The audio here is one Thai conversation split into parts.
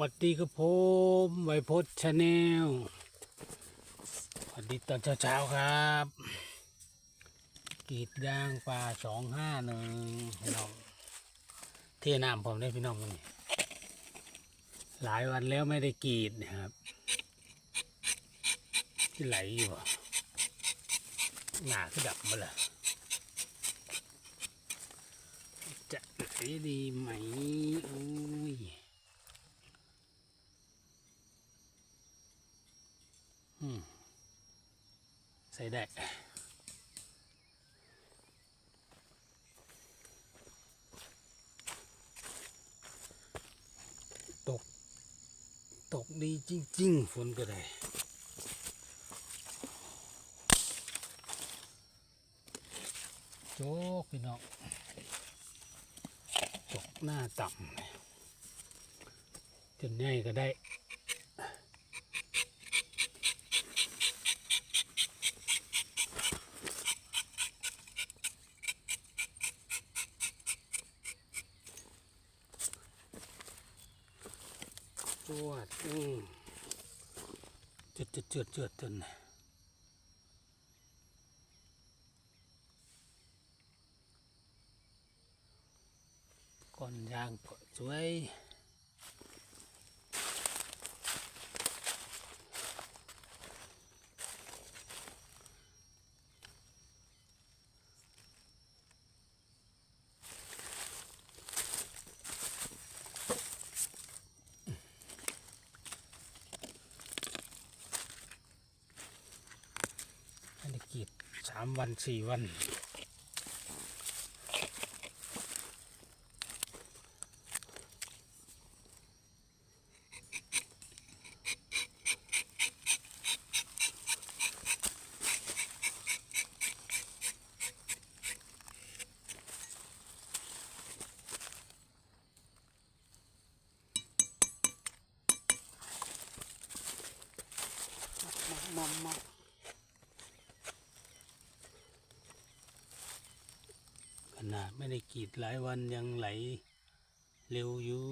วัดดีครับผมไวพจน์ชาแนลสวัสดีตอนเช้าๆครับกรีดยางปลาสองห้าหนึ่งพี่น้องเทน้ำผมได้พี่น้องวันนี้หลายวันแล้วไม่ได้กรีดนะครับ ที่ไหลอยู่หนาขึ้นดับมาละจะไหลดีไหมโอ้ยอืม ใส่ได้ตก ตกดีจริง ๆ ฝนก็ได้โจ๊กพี่น้องตกหน้าต่ำจนใหญ่ก็ได้ จวดอืมจืดจืดจืดจืดจนก้อนยางก็สวยอันนี้กรีดสามวันสี่วันมามามา ขนาดไม่ได้กรีดหลายวันยังไหลเร็วอยู่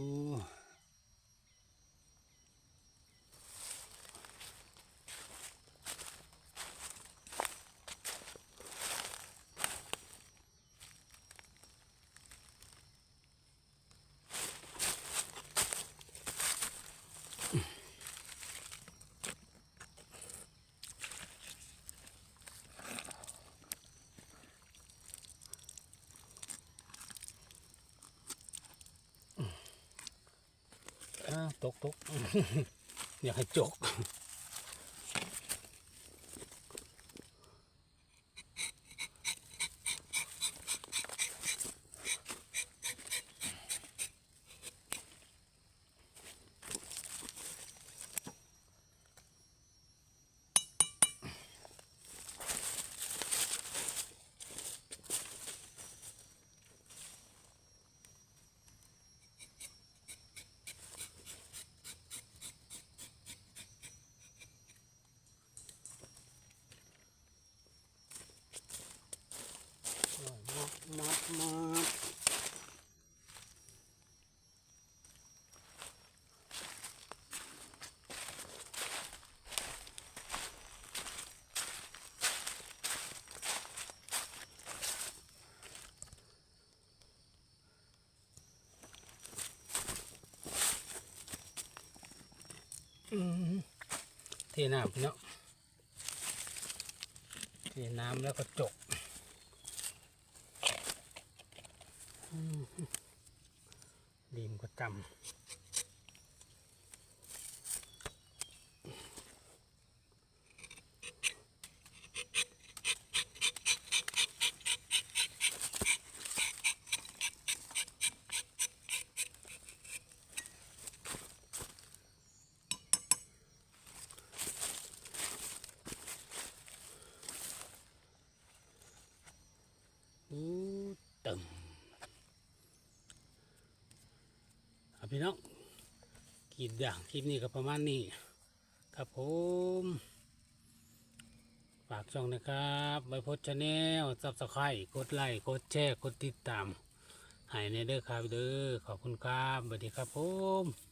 ตกตกอยากให้จก มัดมัดเทน้ำเนาะเทน้ำแล้วก็จก ดีมก็จำอู้ตึม ครับ พี่น้องกีดอย่างคลิปนี้ก็ประมาณนี้ ครับผม ฝากช่องนะครับใบพดชาแนลซับสไครต์กดไลค์กดแชร์กดติดตามให้ในเด้อครับเด้อขอบคุณครับสวัสดีครับผม